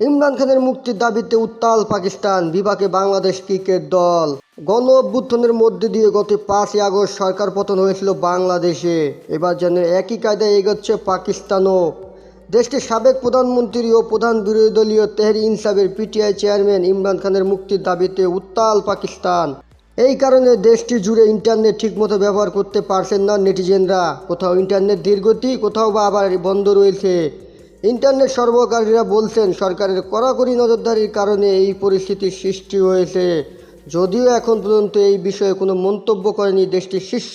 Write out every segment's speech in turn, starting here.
ইমরান খানের মুক্তির দাবিতে উত্তাল পাকিস্তান বিভাগে বাংলাদেশ ক্রিকেট দল। গণ অভ্যুত্থানের মধ্যে দিয়ে গত পাঁচই আগস্ট সরকার পতন হয়েছিল বাংলাদেশে। এবার যেন একই কায়দায় এগোচ্ছে পাকিস্তানও। দেশটির সাবেক প্রধানমন্ত্রী ও প্রধান বিরোধী দলীয় তেহরি ইনসাফের পিটিআই চেয়ারম্যান ইমরান খানের মুক্তির দাবিতে উত্তাল পাকিস্তান। এই কারণে দেশটি জুড়ে ইন্টারনেট ঠিকমতো ব্যবহার করতে পারছেন না নেটিজেনরা। কোথাও ইন্টারনেট ধীরগতি কোথাও বা আবার বন্ধ রয়েছে। ইন্টারনেট সরবরাহকারীরা বলছেন, সরকারের কড়াকড়ি নজরদারির কারণে এই পরিস্থিতির সৃষ্টি হয়েছে। যদিও এখন পর্যন্ত এই বিষয়ে কোনো মন্তব্য করেনি দেশটির শীর্ষ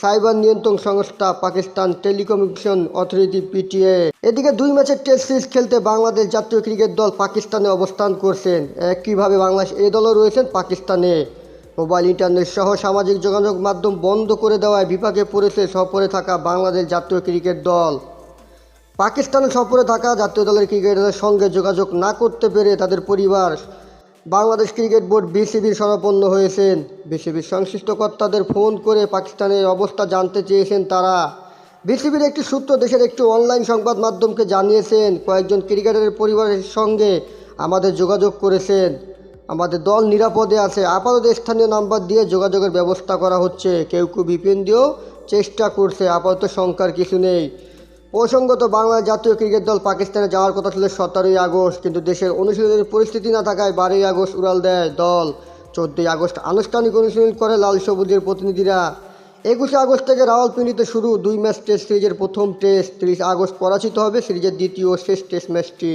সাইবার নিয়ন্ত্রণ সংস্থা পাকিস্তান টেলিকমিউনিকেশন অথরিটি পিটিএ। এদিকে দুই ম্যাচের টেস্ট সিরিজ খেলতে বাংলাদেশ জাতীয় ক্রিকেট দল পাকিস্তানে অবস্থান করছেন। একইভাবে বাংলাদেশ এ দলও রয়েছেন পাকিস্তানে? মোবাইল, ইন্টারনেট সহ সামাজিক যোগাযোগ মাধ্যম বন্ধ করে দেওয়ায় বিপাকে পড়েছে সফরে থাকা বাংলাদেশ জাতীয় ক্রিকেট দল। পাকিস্তানে সফরে থাকা জাতীয় দলের ক্রিকেটারদের সঙ্গে যোগাযোগ না করতে পেরে তাদের পরিবার। বাংলাদেশ ক্রিকেট বোর্ড বিসিবির শরণাপন্ন হয়েছেন। বিসিবির সংশ্লিষ্ট কর্তাদের ফোন করে পাকিস্তানের অবস্থা জানতে চেয়েছেন তারা। বিসিবির একটি সূত্র দেশের একটি অনলাইন সংবাদ মাধ্যমকে জানিয়েছেন, কয়েকজন ক্রিকেটারের পরিবারের সঙ্গে আমাদের যোগাযোগ করেছেন। আমাদের দল নিরাপদে আছে, আপাতত স্থানীয় নাম্বার দিয়ে যোগাযোগের ব্যবস্থা করা হচ্ছে। কেউ কেউ বিপিএন দিয়েও চেষ্টা করছে, আপাতত শঙ্কার কিছু নেই। প্রসঙ্গত বাংলা জাতীয় ক্রিকেট দল পাকিস্তানে যাওয়ার কথা ছিল সতেরোই আগস্ট, কিন্তু দেশের অনুশীলনের পরিস্থিতি না থাকায় বারোই আগস্ট উড়াল দেয় দল। চোদ্দোই আগস্ট আনুষ্ঠানিক অনুশীলন করে লাল সবুজের প্রতিনিধিরা। একুশে আগস্ট থেকে রাওয়ালপিন্ডিতে শুরু দুই ম্যাচ টেস্ট সিরিজের প্রথম টেস্ট। তিরিশ আগস্ট পরাজিত হবে সিরিজের দ্বিতীয় শেষ টেস্ট ম্যাচটি।